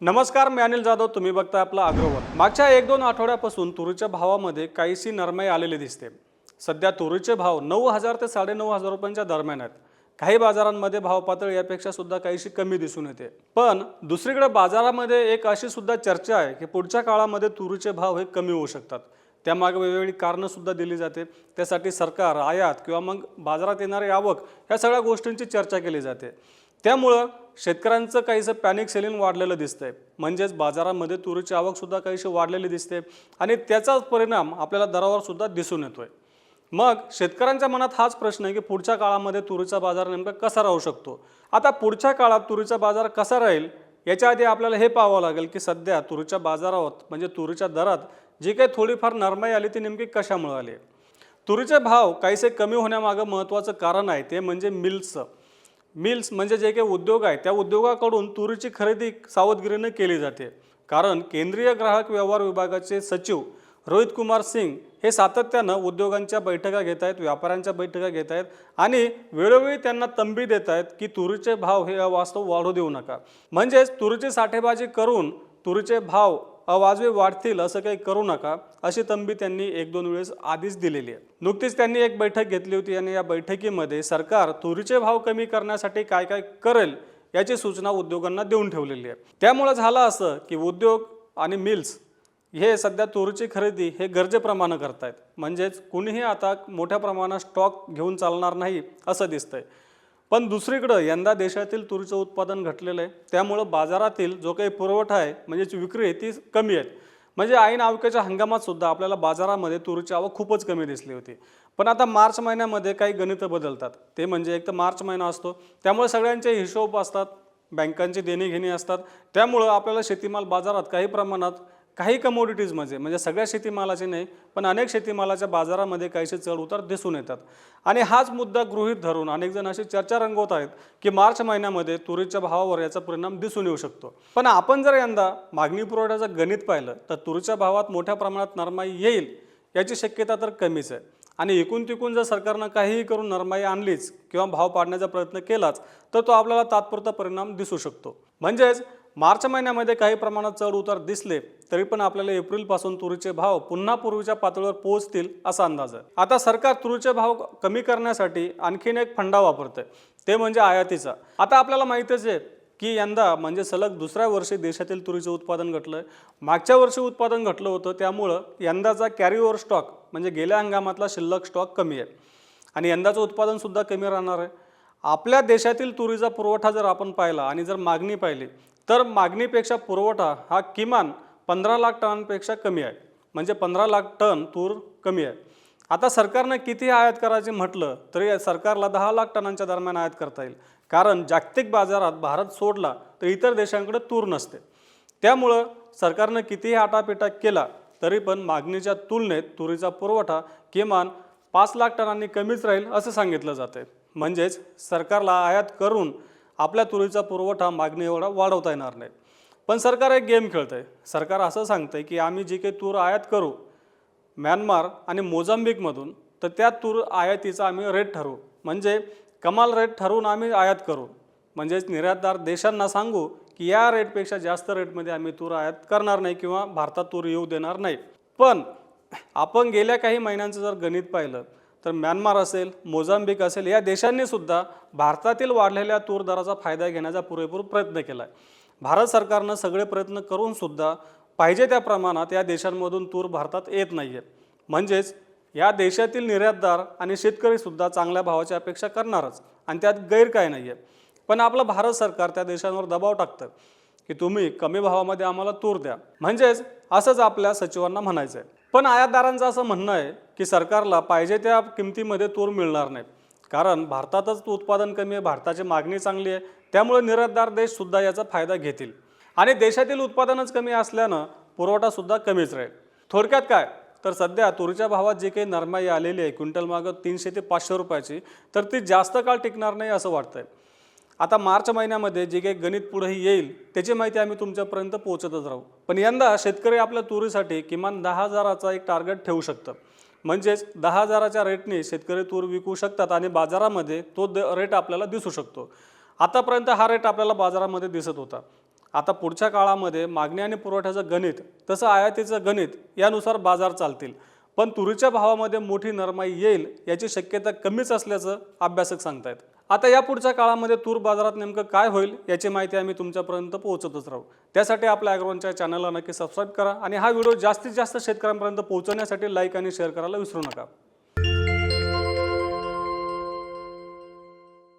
नमस्कार मी अनिल जाधव. तुम्ही बघताय आपला अग्रवर. मागच्या एक दोन आठवड्यापासून तुरीच्या भावामध्ये काहीशी नरमाई आलेली दिसते. सध्या तुरीचे भाव नऊ हजार ते साडेनऊ हजार रुपयांच्या दरम्यान आहेत. काही बाजारांमध्ये भाव पातळी यापेक्षा सुद्धा काहीशी कमी दिसून येते. पण दुसरीकडे बाजारामध्ये एक अशी सुद्धा चर्चा आहे की पुढच्या काळामध्ये तुरीचे भाव हे कमी होऊ शकतात. त्यामागे वेगवेगळी कारणं सुद्धा दिली जाते. त्यासाठी सरकार आयात किंवा मग बाजारात येणारी आवक ह्या सगळ्या गोष्टींची चर्चा केली जाते. त्यामुळं शेतकऱ्यांचं काहीसं पॅनिक सेलिंग वाढलेलं दिसतंय. म्हणजेच बाजारामध्ये तुरीची आवकसुद्धा काहीशी वाढलेली दिसते आणि त्याचाच परिणाम आपल्याला दरावर सुद्धा दिसून येतोय. मग शेतकऱ्यांच्या मनात हाच प्रश्न आहे की पुढच्या काळामध्ये तुरीचा बाजार नेमका कसा राहू शकतो? आता पुढच्या काळात तुरीचा बाजार कसा राहील? याच्या आधी आपल्याला हे पाहावं लागेल की सध्या तुरीच्या बाजारावर म्हणजे तुरीच्या दरात जी काही थोडीफार नरमाई आली ती नेमकी कशामुळे आली तुरीचे भाव काहीसे कमी होण्यामागं महत्त्वाचं कारण आहे ते म्हणजे मिल्सचं मिल्स म्हणजे जे काही उद्योग आहे त्या उद्योगाकडून तुरीची खरेदी सावधगिरीने केली जाते. कारण केंद्रीय ग्राहक व्यवहार विभागाचे सचिव रोहित कुमार सिंग हे सातत्यानं उद्योगांच्या बैठका घेत आहेत व्यापाऱ्यांच्या बैठका घेत आहेत आणि वेळोवेळी त्यांना तंबी देत आहेत की तुरीचे भाव हे वास्तव वाढू देऊ नका. म्हणजेच तुरीची साठेबाजी करून तुरीचे भाव अवाजवी वाढतील असं काही करू नका अशी तंबी त्यांनी एक दोन वेळेस आधीच दिलेली आहे. नुकतीच त्यांनी एक बैठक घेतली होती आणि या बैठकीमध्ये सरकार तुरीचे भाव कमी करण्यासाठी काय काय करेल याची सूचना उद्योगांना देऊन ठेवलेली आहे. त्यामुळे झालं असं की उद्योग आणि मिल्स हे सध्या तुरीची खरेदी हे गरजेप्रमाणे आहेत म्हणजेच कुणीही आता मोठ्या प्रमाणात स्टॉक घेऊन चालणार नाही असं दिसतंय. पण दुसरीकडं यंदा देशातील तुरीचं उत्पादन घटलेलं आहे. त्यामुळं बाजारातील जो काही पुरवठा आहे म्हणजेच विक्री आहे ती कमी आहे. म्हणजे ऐन आवकेच्या हंगामात सुद्धा आपल्याला बाजारामध्ये तुरीची आवक खूपच कमी दिसली होती. पण आता मार्च महिन्यामध्ये काही गणितं बदलतात. ते म्हणजे एक तर मार्च महिना असतो. त्यामुळे सगळ्यांचे हिशोब असतात. बँकांची देणीघेणी असतात. त्यामुळं आपल्याला शेतीमाल बाजारात काही प्रमाणात काही कमोडिटीजमध्ये म्हणजे सगळ्या शेतीमालाचे नाही पण अनेक शेतीमालाच्या बाजारामध्ये काहीसे चढ उतार दिसून येतात. आणि हाच मुद्दा गृहीत धरून अनेक जण अशी चर्चा रंगवत आहेत की मार्च महिन्यामध्ये तुरीच्या भावावर याचा परिणाम दिसून येऊ शकतो. पण आपण जर यंदा मागणी पुरवठ्याचं गणित पाहिलं तर तुरीच्या भावात मोठ्या प्रमाणात नरमाई येईल याची शक्यता तर कमीच आहे. आणि एकूण तिकून जर सरकारनं काहीही करून नरमाई आणलीच किंवा भाव पाडण्याचा प्रयत्न केलाच तर तो आपल्याला तात्पुरता परिणाम दिसू शकतो. म्हणजेच मार्च महिन्यामध्ये काही प्रमाणात चढ उतार दिसले तरी पण आपल्याला एप्रिलपासून तुरीचे भाव पुन्हा पूर्वीच्या पातळीवर पोहोचतील असा अंदाज आहे. आता सरकार तुरीचे भाव कमी करण्यासाठी आणखीन एक फंडा वापरतंय ते म्हणजे आयातीचा. आता आपल्याला माहितीच आहे की यंदा म्हणजे सलग दुसऱ्या वर्षी देशातील तुरीचं उत्पादन घटलं आहे मागच्या वर्षी उत्पादन घटलं होतं त्यामुळं यंदाचा कॅरी स्टॉक म्हणजे गेल्या हंगामातला शिल्लक स्टॉक कमी आहे. आणि यंदाचं उत्पादनसुद्धा कमी राहणार आहे. आपल्या देशातील तुरीचा पुरवठा जर आपण पाहिला आणि जर मागणी पाहिली तर मागणीपेक्षा पुरवठा हा किमान पंधरा लाख टनांपेक्षा कमी आहे. म्हणजे पंधरा लाख टन तूर कमी आहे. आता सरकारनं किती आयात करायचे म्हटलं तरी सरकारला दहा लाख टनांच्या दरम्यान आयात करता येईल. कारण जागतिक बाजारात भारत सोडला तर इतर देशांकडे तूर नसते. त्यामुळं सरकारनं कितीही आटापिटा केला तरी पण मागणीच्या तुलनेत तुरीचा पुरवठा किमान पाच लाख टनांनी कमीच राहील असं सांगितलं जातं म्हणजेच सरकारला आयात करून आपल्या तुरीचा पुरवठा मागणी एवढा वाढवता येणार नाही. पण सरकार एक गेम खेळतं आहे सरकार असं सांगतं आहे की आम्ही जी काही तूर आयात करू म्यानमार आणि मोझांबिकमधून तर त्या तूर आयातीचा आम्ही रेट ठरवू. म्हणजे कमाल रेट ठरवून आम्ही आयात करू. म्हणजेच निर्यातदार देशांना सांगू की या रेटपेक्षा जास्त रेटमध्ये आम्ही तूर आयात करणार नाही किंवा भारतात तूर येऊ देणार नाही. पण आपण गेल्या काही महिन्यांचं जर गणित पाहिलं तर म्यानमार असेल मोझांबिक असेल या देशांनी सुद्धा भारतातील वाढलेल्या तूर दराचा फायदा घेण्याचा पुरेपूर प्रयत्न केला आहे भारत सरकारनं सगळे प्रयत्न करूनसुद्धा पाहिजे त्या प्रमाणात या देशांमधून तूर भारतात येत नाही आहे म्हणजेच या देशातील निर्यातदार आणि शेतकरीसुद्धा चांगल्या भावाची अपेक्षा करणारच आणि त्यात गैर काय नाही आहे पण आपलं भारत सरकार त्या देशांवर दबाव टाकतं की तुम्ही कमी भावामध्ये आम्हाला तूर द्या. म्हणजेच असंच आपल्या सचिवांना म्हणायचं आहे पण आयातदारांचं असं म्हणणं आहे की सरकारला पाहिजे त्या किमतीमध्ये तूर मिळणार नाही. कारण भारतातच उत्पादन कमी आहे भारताची मागणी चांगली आहे त्यामुळे निर्यातदार देशसुद्धा याचा फायदा घेतील. आणि देशातील उत्पादनच कमी असल्यानं पुरवठासुद्धा कमीच राहील. थोडक्यात काय? तर सध्या तुरीच्या भावात जी काही नरमाई आलेली आहे क्विंटल मागं तीनशे ते पाचशे रुपयाची तर ती जास्त काळ टिकणार नाही असं वाटतंय. आता मार्च महिन्यामध्ये जे काही गणित पुढेही येईल त्याची माहिती आम्ही तुमच्यापर्यंत पोहोचतच राहू. पण यंदा शेतकरी आपल्या तुरीसाठी किमान दहा हजाराचा एक टार्गेट ठेवू शकतं. म्हणजेच दहा हजाराच्या रेटने शेतकरी तूर विकू शकतात आणि बाजारामध्ये तो द रेट आपल्याला दिसू शकतो. आतापर्यंत हा रेट आपल्याला बाजारामध्ये दिसत होता. आता पुढच्या काळामध्ये मागणी आणि पुरवठ्याचं गणित तसं आयातीचं गणित यानुसार बाजार चालतील. पण तुरीच्या भावामध्ये मोठी नरमाई येईल याची शक्यता कमीच असल्याचं अभ्यासक सांगतायत. आता या पुढच्या काळामध्ये तूर बाजारात नेमकं काय होईल याची माहिती आम्ही तुमच्यापर्यंत पोहोचतच राहू. त्यासाठी आपल्या ॲग्रोनच्या चॅनलला नक्की सबस्क्राईब करा आणि हा व्हिडिओ जास्तीत जास्त शेतकऱ्यांपर्यंत पोहोचवण्यासाठी लाईक आणि शेअर करायला विसरू नका.